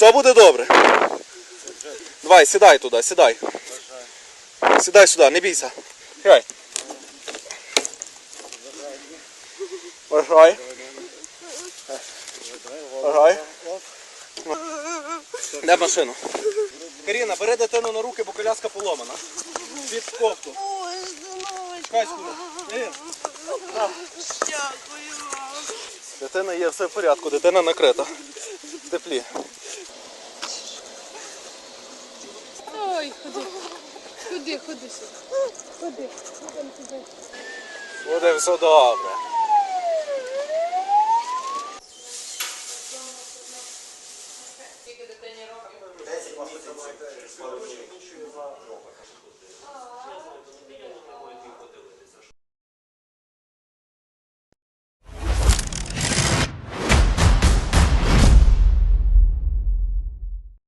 Все буде добре. Давай, сідай туди, сідай. Сідай сюди, не бійся. Сідай. Вважай. Вважай. Де машину? Каріна, бери дитину на руки, бо коляска поломана. Під кофту. Вам. Дитина є, все в порядку, дитина накрита. В теплі. Ой, ходи. Ходи, ходи сюди. Ходи. Буде все добре.